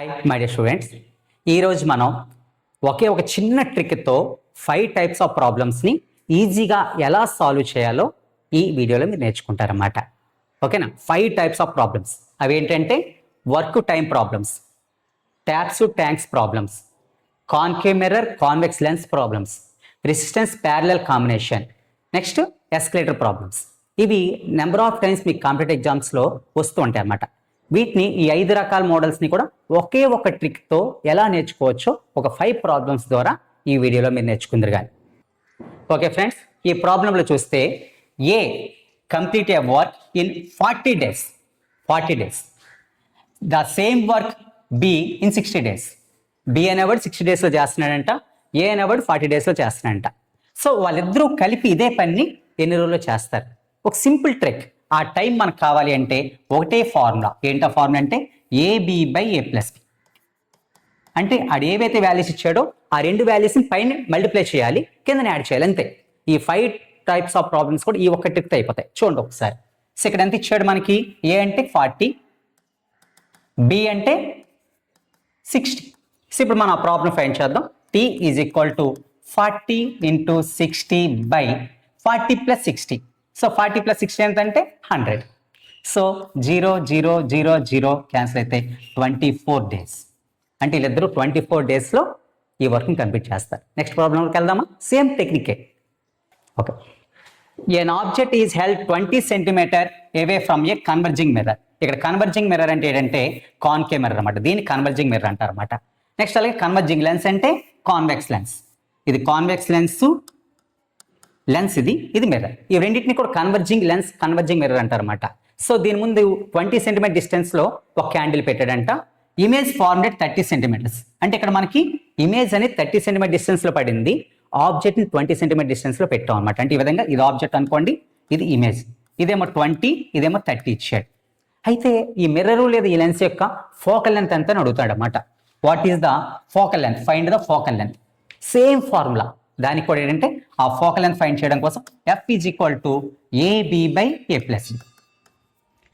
Hi my dear students ఈరోజు మనం ఒకే ఒక చిన్న ట్రిక్తో ఫైవ్ టైప్స్ ఆఫ్ ప్రాబ్లమ్స్ని ఈజీగా ఎలా సాల్వ్ చేయాలో ఈ వీడియోలో మీరు నేర్చుకుంటారన్నమాట. ఓకేనా? ఫైవ్ టైప్స్ ఆఫ్ ప్రాబ్లమ్స్ అవి ఏంటంటే work time problems taps tanks problems concave mirror convex lens problems resistance parallel combination next escalator problems ఇవి నెంబర్ ఆఫ్ టైమ్స్ మీకు కాంపిటేటివ్ ఎగ్జామ్స్లో వస్తూ ఉంటాయి అన్నమాట వీటిని ఈ ఐదు రకాల మోడల్స్ని కూడా ఒకే ఒక ట్రిక్తో ఎలా నేర్చుకోవచ్చో ఒక ఫైవ్ ప్రాబ్లమ్స్ ద్వారా ఈ వీడియోలో మీరు నేర్చుకుందరు కానీ ఓకే ఫ్రెండ్స్ ఈ ప్రాబ్లంలో చూస్తే A complete A work in forty days forty days the same work B in sixty days B అనేవాడు సిక్స్టీ డేస్లో చేస్తున్నాడంట ఏ అనేవాడు ఫార్టీ డేస్లో చేస్తున్నాడంట. సో వాళ్ళిద్దరూ కలిపి ఇదే పని ఎన్ని రోజుల్లో చేస్తారు? ఒక సింపుల్ ట్రిక్ ఆ టైం మనకు కావాలి అంటే ఒకటే ఫార్ములా. ఏంటో ఫార్ములా అంటే AB by A plus B అంటే ఆడు ఏవైతే వాల్యూస్ ఇచ్చాడో ఆ రెండు వాల్యూస్ని పైన మల్టిప్లై చేయాలి కిందన యాడ్ చేయాలి అంతే. ఈ ఫైవ్ టైప్స్ ఆఫ్ ప్రాబ్లమ్స్ కూడా ఈ ఒక్క ట్రిక్తో అయిపోతాయి. చూడండి ఒకసారి. సో ఇక్కడ ఎంత ఇచ్చాడు మనకి? ఏ అంటే ఫార్టీ బి అంటే సిక్స్టీ సో ఇప్పుడు మనం ఆ ప్రాబ్లం ఫైన్ చేద్దాం. T is equal to forty into sixty by forty plus sixty so forty plus sixty ఎంత అంటే hundred. So zero zero zero zero cancel అయితే ట్వంటీ ఫోర్ డేస్. అంటే వీళ్ళిద్దరూ ట్వంటీ ఫోర్ డేస్లో ఈ వర్క్ని కంప్లీట్ చేస్తారు. నెక్స్ట్ ప్రాబ్లంకి వెళ్దామా? Same టెక్నికే. Okay. An object is held twenty centimetre away from a converging mirror ఇక్కడ కన్వర్జింగ్ మిర్రర్ అంటే ఏంటంటే కాన్కే మిర్రర్ అనమాట దీన్ని కన్వర్జింగ్ మిర్రర్ అంటారు అనమాట నెక్స్ట్ అలాగే కన్వర్జింగ్ లెన్స్ అంటే కాన్వెక్స్ లెన్స్ ఇది కాన్వెక్స్ లెన్స్ లెన్స్ ఇది ఇది మిర్రర్ ఈ రెండింటిని కూడా కన్వర్జింగ్ లెన్స్ కన్వర్జింగ్ మిర్రర్ అంటారనమాట సో దీని ముందు ట్వంటీ సెంటీమీటర్ డిస్టెన్స్లో ఒక candle పెట్టాడంట. Image formed at thirty centimetres అంటే ఇక్కడ మనకి ఇమేజ్ అనేది థర్టీ సెంటీమీటర్ డిస్టెన్స్లో పడింది. ఆబ్జెక్ట్ని ట్వంటీ సెంటీమీటర్ డిస్టెన్స్లో పెట్టాం అనమాట అంటే ఈ విధంగా ఇది ఆబ్జెక్ట్ అనుకోండి ఇది ఇమేజ్ ఇదేమో ట్వంటీ ఇదేమో థర్టీ ఇచ్చాడు. అయితే ఈ మిర్రర్ లేదా ఈ లెన్స్ యొక్క ఫోకల్ లెంత్ ఎంత అని అడుగుతాడు అనమాట what is the focal length find the focal length same formula దానికి కూడా ఏంటంటే ఆ ఫోకల్ లెంత్ ఫైండ్ చేయడం కోసం F is equal to AB by A plus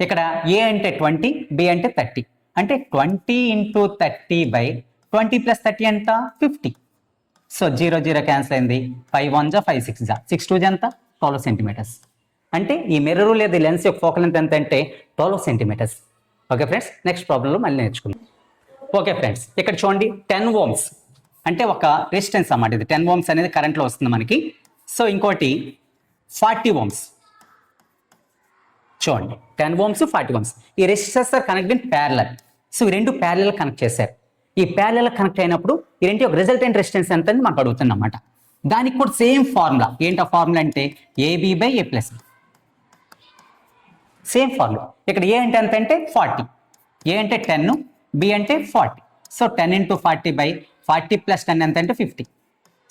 ఇక్కడ ఏ అంటే ట్వంటీ బి అంటే థర్టీ. అంటే twenty into thirty by twenty plus thirty ఎంత? Fifty. So zero zero cancel అయింది. ఫైవ్ వన్ జా ఫైవ్ సిక్స్ జా. సిక్స్ టూ జా ఎంత? ట్వెల్వ్ సెంటీమీటర్స్ అంటే ఈ మిర్రర్ లేదా లెన్స్ యొక్క ఫోకల్ లెంత్ ఎంత అంటే twelve centimeters okay friends next ప్రాబ్లంలో మళ్ళీ నేర్చుకుందాం. ఓకే ఫ్రెండ్స్ ఇక్కడ చూడండి టెన్ ఓమ్స్ అంటే ఒక రెసిస్టెన్స్ అన్నమాట ఇది. టెన్ ఓమ్స్ అనేది కరెంట్లో వస్తుంది మనకి. సో ఇంకోటి ఫార్టీ ఓమ్స్ చూడండి. టెన్ ఓమ్స్ ఫార్టీ ఓమ్స్ ఈ resistors are connect in so ఈ రెండు ప్యారలర్ కనెక్ట్ చేశారు. ఈ ప్యారలర్ కనెక్ట్ అయినప్పుడు ఈ రెండు యొక్క రిజల్టెంట్ రెసిస్టెన్స్ ఎంత అని మనకు అడుగుతుందన్నమాట దానికి కూడా సేమ్ ఫార్ములా ఏంటి ఆ ఫార్ములా అంటే? AB by A plus same formula ఇక్కడ ఏ అంటే ఎంత అంటే ఫార్టీ ఏ అంటే టెన్ బి అంటే forty so ten into forty by forty plus ten ఎంత అంటే fifty.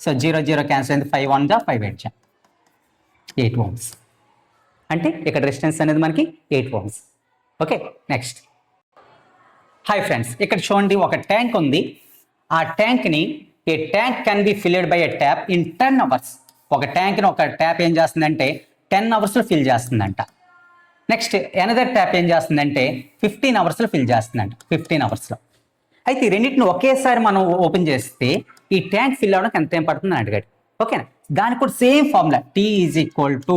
So zero zero cancel అయింది ఫైవ్ వన్ జా ఫైవ్ ఎయిట్ జా ఎయిట్ ఓమ్స్ అంటే ఇక్కడ రెసిస్టెన్స్ అనేది మనకి eight ohms okay next hi friends ఇక్కడ చూడండి ఒక ట్యాంక్ ఉంది. ఆ ట్యాంక్ని A tank can be filled by a tap in ten hours ఒక ట్యాంక్ని ఒక ట్యాప్ ఏం చేస్తుందంటే టెన్ అవర్స్లో ఫిల్ చేస్తుందంట. నెక్స్ట్ ఎనదర్ ట్యాప్ ఏం చేస్తుందంటే ఫిఫ్టీన్ అవర్స్లో ఫిల్ చేస్తుందంట. ఫిఫ్టీన్ అవర్స్లో అయితే ఈ రెండింటిని ఒకేసారి మనం ఓపెన్ చేస్తే ఈ ట్యాంక్ ఫిల్ అవ్వడానికి ఎంత టైం పడుతుంది అని అడిగాడు. ఓకేనా? దానికి కూడా same formula. T is equal to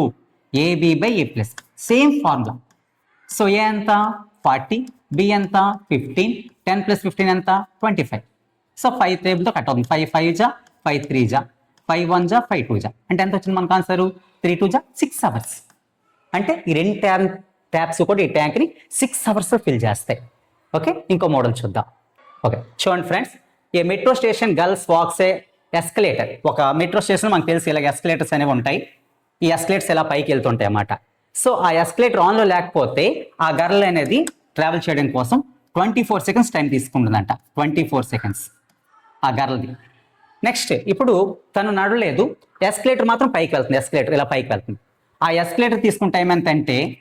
AB by A plus same formula. So A ఎంత? ఫార్టీ. బి ఎంత? ఫిఫ్టీన్. టెన్ ప్లస్ ఫిఫ్టీన్ ఎంత? Twenty five. సో ఫైవ్ టేబుల్తో కట్ అవుతుంది. ఫైవ్ ఫైవ్ జా ఫైవ్ త్రీ జా ఫైవ్ వన్ జా five two జా అంటే ఎంత వచ్చింది మనకు ఆన్సర్ త్రీ టూ జా సిక్స్ అవర్స్ అంటే ఈ రెండు ట్యాబ్ ట్యాప్స్ కూడా ఈ ట్యాంక్ని సిక్స్ అవర్స్లో ఫిల్ చేస్తాయి. ఓకే ఇంకో మోడల్ చూద్దాం. ఓకే. చూడండి ఫ్రెండ్స్ ఈ metro station girls walks a escalator. ఒక మెట్రో స్టేషన్ మనకు తెలుసు ఇలా ఎస్కలేటర్స్ అనేవి ఉంటాయి. ఈ ఎస్కలేటర్స్ ఇలా పైకి వెళ్తుంటాయి అన్నమాట. సో ఆ ఎస్కలేటర్ ఆన్లో లేకపోతే ఆ గర్ల్ అనేది ట్రావెల్ చేయడం కోసం ట్వంటీ ఫోర్ సెకండ్స్ టైం తీసుకుంటుందంట. ట్వంటీ ఫోర్ సెకండ్స్ ఆ గర్ల్ది. నెక్స్ట్ ఇప్పుడు తను నడవలేదు. ఎస్కలేటర్ మాత్రం పైకి వెళ్తుంది. ఎస్కలేటర్ ఇలా పైకి వెళ్తుంది. ఆ ఎస్కలేటర్ తీసుకున్న టైం ఎంత అంటే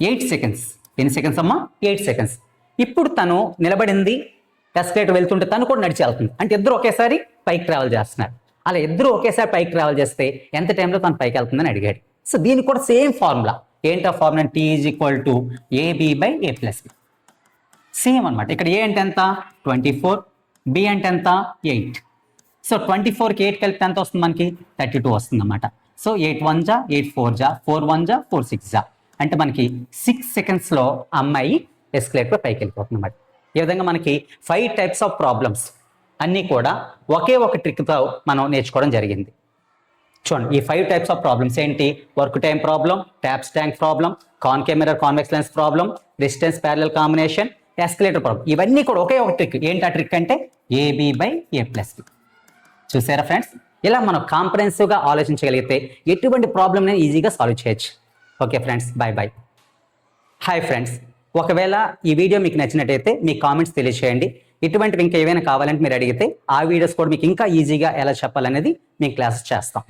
ఎయిట్ సెకండ్స్. ఎన్ని సెకండ్స్ అమ్మా? Eight seconds. ఇప్పుడు తను నిలబడింది ఎస్కలేటర్ వెళ్తుంటే తను కూడా నడిచి వెళ్తుంది. అంటే ఇద్దరు ఒకేసారి పైకి ట్రావెల్ చేస్తున్నారు. అలా ఇద్దరు ఒకేసారి పైకి ట్రావెల్ చేస్తే ఎంత టైంలో తను పైకి వెళ్తుందని అడిగాడు. సో దీనికి కూడా సేమ్ ఫార్ములా ఏంటో formula T is equal to AB by A plus B same అన్నమాట. ఇక్కడ ఏ అంటే ఎంత? ట్వంటీ ఫోర్ బి అంటే ఎంత? ఎయిట్ సో ట్వంటీ ఫోర్కి ఎయిట్ కలిపితే ఎంత వస్తుంది మనకి? థర్టీ టూ వస్తుంది అనమాట సో ఎయిట్ వన్ జా ఎయిట్ ఫోర్ జా ఫోర్ వన్ జా ఫోర్ సిక్స్ జా అంటే మనకి సిక్స్ సెకండ్స్లో అమ్మాయి ఎస్కలేటర్ పైకి వెళ్ళిపోతుందన్నమాట. ఈ విధంగా మనకి ఫైవ్ టైప్స్ ఆఫ్ ప్రాబ్లమ్స్ అన్నీ కూడా ఒకే ఒక ట్రిక్తో మనం నేర్చుకోవడం జరిగింది. చూడండి ఈ ఫైవ్ టైప్స్ ఆఫ్ ప్రాబ్లమ్స్ ఏంటి? Work time problem taps tank problem con mirror convex lens problem distance parallel combination escalator problem ఇవన్నీ కూడా ఒకే ఒక ట్రిక్ ఏంటి ఆ ట్రిక్ అంటే AB by A plus B చూసారా ఫ్రెండ్స్ ఇలా మనం కాంప్రహెన్సివ్గా ఆలోచించగలిగితే ఎటువంటి ప్రాబ్లమ్ని ఈజీగా సాల్వ్ చేయొచ్చు. Okay friends bye bye hi friends ఒకవేళ ఈ వీడియో మీకు నచ్చినట్టయితే మీ కామెంట్స్ తెలియచేయండి. ఇటువంటివి ఇంకా ఏవైనా కావాలంటే మీరు అడిగితే ఆ వీడియోస్ కూడా మీకు ఇంకా ఈజీగా ఎలా చెప్పాలనేది మేము క్లాసెస్ చేస్తాం.